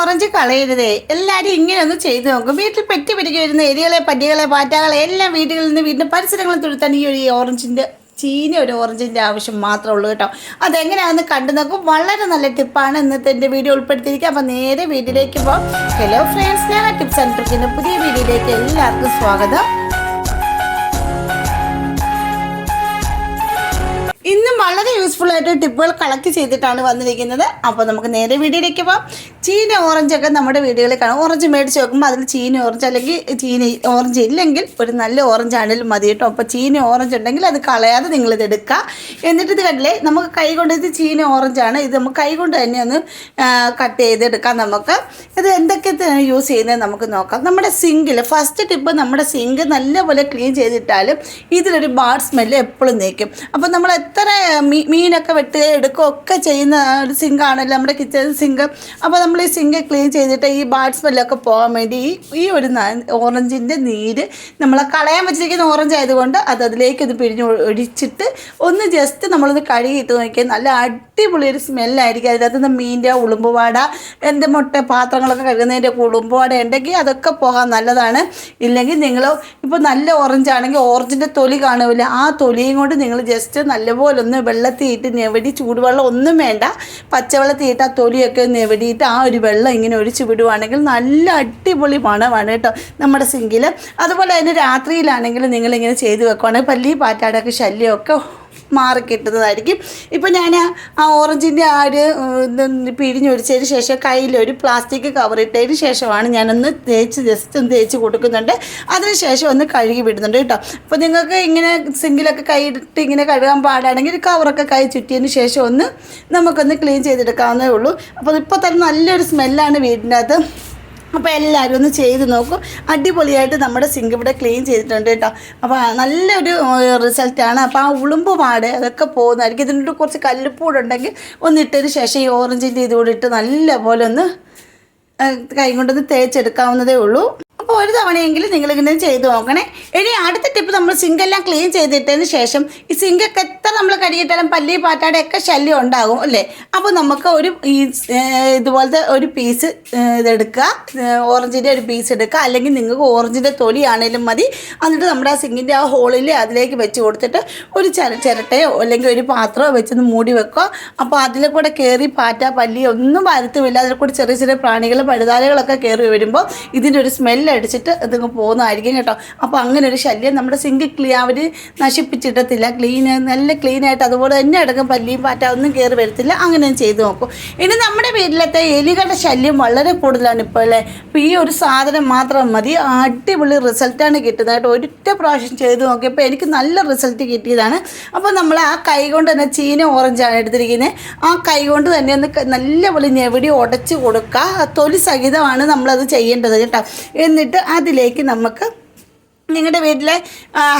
Orange കളയരുതേ. എല്ലാവരും ഇങ്ങനെ ഒന്ന് ചെയ്തു നോക്കും. വീട്ടിൽ പെറ്റി പിടിക്കി വരുന്ന എലികളെ പട്ടികളെ പാറ്റകളെ എല്ലാം വീടുകളിൽ നിന്ന് വീടിന്റെ പരിസരങ്ങളിൽ തുരുത്താൻ ഈ ഒരു ഓറഞ്ചിന്റെ ചീന ഒരു ഓറഞ്ചിന്റെ ആവശ്യം മാത്രമേ ഉള്ളൂ കേട്ടോ. അതെങ്ങനെയാണെന്ന് കണ്ടു നോക്കും. വളരെ നല്ല ടിപ്പാണ് ഇന്നത്തെ എന്റെ വീഡിയോ ഉൾപ്പെടുത്തിയിരിക്കുക. അപ്പോൾ നേരെ വീട്ടിലേക്ക് പോകാം. ഹലോ ഫ്രണ്ട്സ് ഞാൻ ടിപ്സ് ആൻഡ് ട്രിക്കിന്റെ പുതിയ വീഡിയോയിലേക്ക് എല്ലാവർക്കും സ്വാഗതം. വളരെ യൂസ്ഫുൾ ആയിട്ട് ടിപ്പുകൾ കളക്ട് ചെയ്തിട്ടാണ് വന്നിരിക്കുന്നത്. അപ്പോൾ നമുക്ക് നേരെ വീഡിയോയിലേക്ക് പോകാം ചീന ഓറഞ്ച് ഒക്കെ നമ്മുടെ വീടുകളിൽ കാണാം. ഓറഞ്ച് മേടിച്ച് നോക്കുമ്പോൾ അതിൽ ചീന ഓറഞ്ച് അല്ലെങ്കിൽ ചീന ഓറഞ്ച് ഇല്ലെങ്കിൽ ഒരു നല്ല ഓറഞ്ച് ആണെങ്കിലും മതി കേട്ടോ. അപ്പോൾ ചീന ഓറഞ്ച് ഉണ്ടെങ്കിൽ അത് കളയാതെ നിങ്ങളിത് എടുക്കുക. എന്നിട്ട് ഇത് കണ്ടില്ലേ? നമുക്ക് കൈ കൊണ്ട് ഇത് ചീന ഓറഞ്ചാണ് ഇത് നമുക്ക് കൈ കൊണ്ട് തന്നെ ഒന്ന് കട്ട് ചെയ്തെടുക്കാം നമുക്ക്. ഇത് എന്തൊക്കെ യൂസ് ചെയ്യുന്നത് നമുക്ക് നോക്കാം. നമ്മുടെ സിങ്കിൽ ഫസ്റ്റ് ടിപ്പ് നമ്മുടെ സിങ്ക് നല്ലപോലെ ക്ലീൻ ചെയ്തിട്ടാലും ഇതിലൊരു ബാഡ് സ്മെല്ല് എപ്പോഴും നീക്കും അപ്പോൾ നമ്മൾ എത്ര മീനൊക്കെ വെട്ടുകയും എടുക്കുകയും ഒക്കെ ചെയ്യുന്ന ഒരു സിങ്കാണല്ലോ നമ്മുടെ കിച്ചൺ സിങ്ക്. അപ്പോൾ നമ്മൾ ഈ സിങ്ക് ക്ലീൻ ചെയ്തിട്ട് ഈ ബാഡ് സ്മെല്ലൊക്കെ പോകാൻ വേണ്ടി ഈ ഈ ഒരു ഓറഞ്ചിന്റെ നീര് നമ്മൾ കളയാൻ വെച്ചിരിക്കുന്ന ഓറഞ്ച് ആയതുകൊണ്ട് അത് അതിലേക്ക് ഒന്ന് പിഴിഞ്ഞ് ഒഴിച്ചിട്ട് ഒന്ന് ജസ്റ്റ് നമ്മളൊന്ന് കഴുകിയിട്ട് നോക്കിയാൽ നല്ല അടിപൊളി ഒരു സ്മെല്ലായിരിക്കും. അതിനകത്ത് നിന്ന് മീന്റെ ഉളുമ്പുപാട എന്റെ മുട്ട പാത്രങ്ങളൊക്കെ കഴുകുന്നതിന്റെ ഉളുമ്പുപാട ഉണ്ടെങ്കിൽ അതൊക്കെ പോകാൻ നല്ലതാണ്. ഇല്ലെങ്കിൽ നിങ്ങൾ ഇപ്പോൾ നല്ല ഓറഞ്ച് ആണെങ്കിൽ ഓറഞ്ചിന്റെ തൊലി കാണുമല്ലോ ആ തൊലിയും കൊണ്ട് നിങ്ങൾ ജസ്റ്റ് നല്ലപോലെ ഒന്ന് വെള്ളത്തിൽ ഞെവടി ചൂടുവെള്ളം ഒന്നും വേണ്ട. പച്ചവെള്ളത്തിയിട്ട് ആ തൊലിയൊക്കെ നെവടിയിട്ട് ആ ഒരു വെള്ളം ഇങ്ങനെ ഒഴിച്ചു വിടുവാണെങ്കിൽ നല്ല അടിപൊളി മണമാണ് കേട്ടോ നമ്മുടെ സിങ്കിൽ അതുപോലെ തന്നെ രാത്രിയിലാണെങ്കിൽ നിങ്ങളിങ്ങനെ ചെയ്ത് വെക്കുവാണെങ്കിൽ പല്ലി പാറ്റാടൊക്കെ ശല്യമൊക്കെ മാറിക്കിട്ടുന്നതായിരിക്കും. ഇപ്പം ഞാൻ ആ ഓറഞ്ചിന്റെ ആ ഒരു പിഴിഞ്ഞൊഴിച്ചതിന് ശേഷം കയ്യിലൊരു പ്ലാസ്റ്റിക് കവർ ഇട്ടതിന് ശേഷമാണ് ഞാനൊന്ന് തേച്ച് ജസ്റ്റ് ഒന്ന് തേച്ച് കൊടുക്കുന്നുണ്ട്. അതിന് ശേഷം ഒന്ന് കഴുകി വിടുന്നുണ്ട് കേട്ടോ. അപ്പോൾ നിങ്ങൾക്ക് ഇങ്ങനെ സിങ്കിലൊക്കെ കൈയിട്ട് ഇങ്ങനെ കഴുകാൻ പാടാണെങ്കിൽ കവറൊക്കെ കൈ ചുറ്റിയതിന് ശേഷം ഒന്ന് നമുക്കൊന്ന് ക്ലീൻ ചെയ്തെടുക്കാവുന്നേ ഉള്ളൂ. അപ്പോൾ ഇപ്പോൾ തന്നെ നല്ലൊരു സ്മെല്ലാണ് വീടിന്റെ അകത്ത് അപ്പോൾ എല്ലാവരും ഒന്ന് ചെയ്ത് നോക്കും. അടിപൊളിയായിട്ട് നമ്മുടെ സിങ്ക് ഇവിടെ ക്ലീൻ ചെയ്തിട്ടുണ്ട് കേട്ടോ. അപ്പോൾ നല്ലൊരു റിസൾട്ടാണ് അപ്പോൾ ആ ഉളുമ്പ് പാട് അതൊക്കെ പോകുന്നതായിരിക്കും. ഇതിനോട് കുറച്ച് കല്ലുപ്പൂട് ഉണ്ടെങ്കിൽ ഒന്ന് ഇട്ടതിന് ശേഷം ഈ ഓറഞ്ചിന്റെ ഇതുകൂടി ഇട്ട് നല്ലപോലെ ഒന്ന് കൈ കൊണ്ടൊന്ന് തേച്ചെടുക്കാവുന്നതേ ഉള്ളൂ. അപ്പോൾ ഒരു തവണയെങ്കിലും നിങ്ങളിങ്ങനെ ചെയ്ത് നോക്കണേ. ഇനി അടുത്ത ടിപ്പ് നമ്മൾ സിങ്കെല്ലാം ക്ലീൻ ചെയ്തിട്ടതിന് ശേഷം ഈ സിങ്കൊക്കെ എത്ര നമ്മൾ കഴുകിയിട്ടാലും പല്ലി പാറ്റാടെയൊക്കെ ശല്യം ഉണ്ടാകും അല്ലേ? അപ്പോൾ നമുക്ക് ഒരു ഈ ഇതുപോലത്തെ ഒരു പീസ് ഇതെടുക്കുക. ഓറഞ്ചിന്റെ ഒരു പീസ് എടുക്കുക. അല്ലെങ്കിൽ നിങ്ങൾക്ക് ഓറഞ്ചിന്റെ തൊലിയാണേലും മതി. എന്നിട്ട് നമ്മുടെ ആ സിങ്കിന്റെ ആ ഹോളിൽ അതിലേക്ക് വെച്ച് കൊടുത്തിട്ട് ഒരു ചിര ചിരട്ടയോ അല്ലെങ്കിൽ ഒരു പാത്രമോ വെച്ചൊന്ന് മൂടി വെക്കുക. അപ്പോൾ അതിൽ കൂടെ കയറി പാറ്റ പല്ലി ഒന്നും വരുത്തുമില്ല. അതിൽ കൂടെ ചെറിയ ചെറിയ പ്രാണികൾ പഴുതാലകളൊക്കെ കയറി വരുമ്പോൾ ഇതിന്റെ ഒരു സ്മെല്ല് അടിച്ചിട്ട് ഇതിങ്ങ് പോകുന്നതായിരിക്കും കേട്ടോ. അപ്പോൾ അങ്ങനെ ഒരു ശല്യം നമ്മുടെ സിങ്ക് ക്ലീ അവർ നശിപ്പിച്ചിട്ടത്തില്ല ക്ലീൻ നല്ല ക്ലീൻ ആയിട്ട് അതുപോലെ തന്നെ അടക്കം പല്ലിയും പാറ്റ ഒന്നും കയറി വരത്തില്ല. അങ്ങനെ ചെയ്ത് നോക്കും. ഇനി നമ്മുടെ വീട്ടിലത്തെ എലികളുടെ ശല്യം വളരെ കൂടുതലാണ് ഇപ്പോൾ അല്ലേ? ഈ ഒരു സാധനം മാത്രം മതി. അടിപൊളി റിസൾട്ടാണ് കിട്ടുന്നതായിട്ട് കേട്ടോ. ഒരിറ്റ പ്രാവശ്യം ചെയ്ത് നോക്കിയപ്പോൾ എനിക്ക് നല്ല റിസൾട്ട് കിട്ടിയതാണ്. അപ്പോൾ നമ്മൾ ആ കൈ കൊണ്ട് തന്നെ ചീന ഓറഞ്ചാണ് എടുത്തിരിക്കുന്നത് ആ കൈ കൊണ്ട് തന്നെ ഒന്ന് നല്ലപോലെ ഞെവിടി ഉടച്ച് കൊടുക്കുക തൊലി സഹിതമാണ് നമ്മളത് ചെയ്യേണ്ടത് കേട്ടോ. എന്നിട്ട് അതിലേക്ക് നമുക്ക് നിങ്ങളുടെ വീട്ടിലെ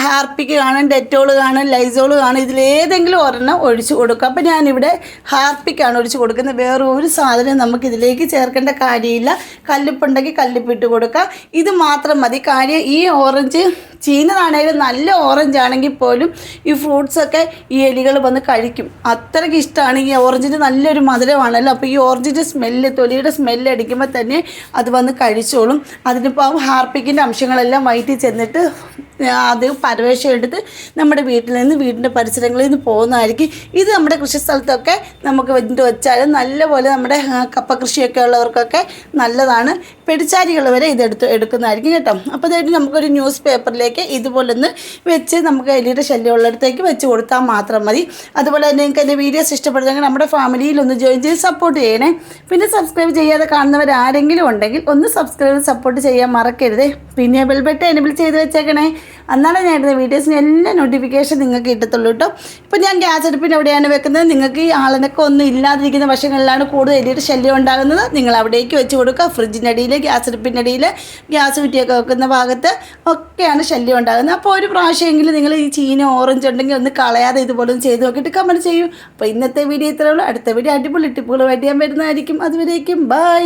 ഹാർപ്പിക്ക് കാണും ഡെറ്റോൾ കാണും ലൈസോൾ കാണും ഇതിലേതെങ്കിലും ഒരെണ്ണം ഒഴിച്ചു കൊടുക്കുക അപ്പോൾ ഞാനിവിടെ ഹാർപ്പിക്കാണ് ഒഴിച്ചു കൊടുക്കുന്നത്. വേറെ ഒരു സാധനം നമുക്ക് ഇതിലേക്ക് ചേർക്കേണ്ട കാര്യമില്ല. കല്ലുപ്പുണ്ടെങ്കിൽ കല്ലുപ്പിട്ട് കൊടുക്കുക ഇത് മാത്രം മതി. കാര്യം ഈ ഓറഞ്ച് ചീനതാണെങ്കിലും നല്ല ഓറഞ്ച് ആണെങ്കിൽ പോലും ഈ ഫ്രൂട്ട്സൊക്കെ ഈ എലികൾ വന്ന് കഴിക്കും. അത്രയ്ക്ക് ഇഷ്ടമാണ് ഈ ഓറഞ്ചിന്റെ നല്ലൊരു മധുരമാണല്ലോ. അപ്പോൾ ഈ ഓറഞ്ചിന്റെ സ്മെല്ല് തൊലിയുടെ സ്മെല്ല് അടിക്കുമ്പോൾ തന്നെ അത് വന്ന് കഴിച്ചോളും. അതിനിപ്പോൾ ഹാർപ്പിക്കിന്റെ അംശങ്ങളെല്ലാം വയറ്റിൽ ചെന്നിട്ട് അത് പരവേശം എടുത്ത് നമ്മുടെ വീട്ടിൽ നിന്ന് വീടിന്റെ പരിസരങ്ങളിൽ നിന്ന് പോകുന്നതായിരിക്കും. ഇത് നമ്മുടെ കൃഷി സ്ഥലത്തൊക്കെ നമുക്ക് വെച്ചിട്ട് വെച്ചാൽ നല്ലപോലെ നമ്മുടെ കപ്പ കൃഷിയൊക്കെ ഉള്ളവർക്കൊക്കെ നല്ലതാണ്. പെടിച്ചാരികൾ വരെ ഇതെടുത്ത് എടുക്കുന്നതായിരിക്കും കേട്ടോ. അപ്പോൾ അതായിട്ട് നമുക്കൊരു ന്യൂസ് പേപ്പറിലേക്ക് ഇതുപോലൊന്ന് വെച്ച് നമുക്ക് എലിയുടെ ശല്യം ഉള്ളിടത്തേക്ക് വെച്ച് കൊടുത്താൽ മാത്രം മതി. അതുപോലെ തന്നെ നിങ്ങൾക്ക് എന്റെ വീഡിയോസ് ഇഷ്ടപ്പെടുന്നെങ്കിൽ നമ്മുടെ ഫാമിലിയിൽ ഒന്ന് ജോയിൻ ചെയ്ത് സപ്പോർട്ട് ചെയ്യണേ. പിന്നെ സബ്സ്ക്രൈബ് ചെയ്യാതെ കാണുന്നവർ ആരെങ്കിലും ഉണ്ടെങ്കിൽ ഒന്ന് സബ്സ്ക്രൈബ് സപ്പോർട്ട് ചെയ്യാൻ മറക്കരുത്. പിന്നെ ബെൽബെട്ട് എനബിൾ ചെയ്ത് വെച്ചേക്കണേ. എന്നാലേ ഞാൻ ഇടുന്ന വീഡിയോസിന് എല്ലാ നോട്ടിഫിക്കേഷൻ നിങ്ങൾക്ക് കിട്ടത്തുള്ളൂ കേട്ടോ. ഇപ്പോൾ ഞാൻ ഗ്യാസ് അടുപ്പിന്റെ എവിടെയാണ് വെക്കുന്നത്. നിങ്ങൾക്ക് ഈ ആളിനൊക്കെ ഒന്നും ഇല്ലാതിരിക്കുന്ന വശങ്ങളിലാണ് കൂടുതൽ എലിയുടെ ശല്യം ഉണ്ടാകുന്നത്. നിങ്ങൾ അവിടേക്ക് വെച്ച് കൊടുക്കുക. ഫ്രിഡ്ജിന്റെ അടിയിൽ ഗ്യാസ് അടുപ്പിന്റെ അടിയിൽ ഗ്യാസ് കുറ്റിയൊക്കെ വെക്കുന്ന ഭാഗത്ത് ഒക്കെയാണ് ശല്യം ഉണ്ടാകുന്നത്. അപ്പോൾ ഒരു പ്രാവശ്യമെങ്കിലും നിങ്ങൾ ഈ ചീന ഓറഞ്ച് ഉണ്ടെങ്കിൽ ഒന്ന് കളയാതെ ഇതുപോലെ ഒന്ന് ചെയ്ത് നോക്കിയിട്ട് കമന്റ് ചെയ്യൂ. അപ്പോൾ ഇന്നത്തെ വീഡിയോ ഇത്രയുള്ളൂ അടുത്ത വീഡിയോ അടിപൊളി ടിപ്പുകളുമായിട്ട് ഞാൻ വരുന്നതായിരിക്കും. അതുവരേക്കും ബൈ